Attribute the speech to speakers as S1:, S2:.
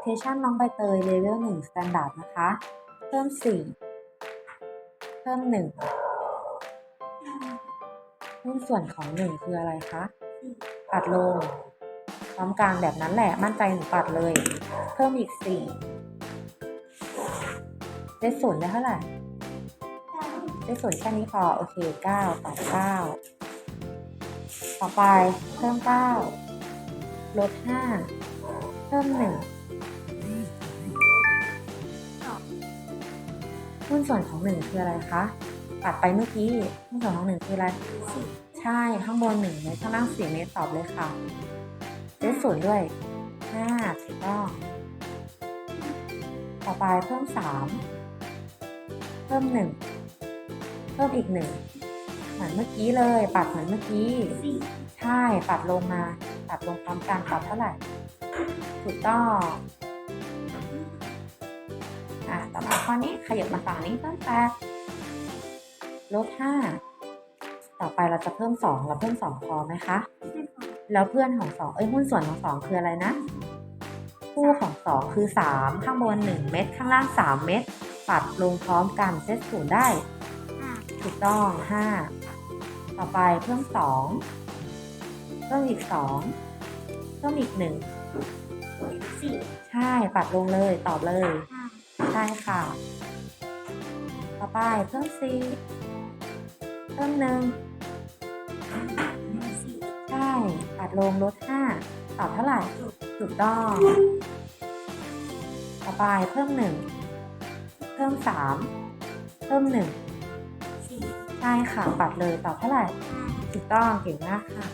S1: dictation น้องใบเตย level 1 standard นะคะ เพิ่ม 4 เพิ่ม 1 หุ้นส่วนของ 1 คืออะไรคะ ปัดลง พร้อมกลางแบบนั้นแหละ มั่นใจหนูปัดเลย เพิ่มอีก 4 ได้ส่วนได้เท่าไหร่ ได้ส่วนแค่นี้พอ โอเค 9 ต่อ 9 ต่อไปเพิ่ม 9 ลด 5 เพิ่ม 1 หุ้นส่วนของ1คืออะไรคะตัดไปเมื่อกี้หุ้นส่วนของ1คืออะไรใช่ข้างบน1เมตรข้างล่าง4เมตรตอบเลยค่ะได้ส่วนด้วย5ถูกต้องต่อไปเพิ่ม3เพิ่ม1เพิ่มอีก1เหมือนเมื่อกี้เลย ปัดเหมือนเมื่อกี้ใช่ปัดลงมา ปัดลงพร้อมกันปัดเท่าไหร่ถูกต้อง อมาข้อนี้ขยับมาฝั่งนี้เพิ่มแปดลบห้าต่อไปเราจะเพิ่มสองเราเพิ่มสองพอไหมคะแล้วเพื่อนของสองเอ้ยหุ้นส่วนของสองคืออะไรนะคู่ของสองคือสามข้างบนหนึ่งเม็ดข้างล่างสามเม็ดปัดลงพร้อมกันเซตศูนย์ได้ถูกต้องห้าต่อไปเพิ่มสองเพิ่มอีกสองเพิ่มอีกหนึ่งใช่ปัดลงเลยตอบเลย ใช่ค่ะ ต่อไปเพิ่มสี่เพิ่มหนึ่งใช่ปัดลงลดห้าตอบเท่าไหร่ถูกต้อง ต่อไปเพิ่มหนึ่งเพิ่มสามเพิ่มหนึ่งใช่ค่ะปัดเลยตอบเท่าไหร่ถูกต้องเก่งมากค่ะ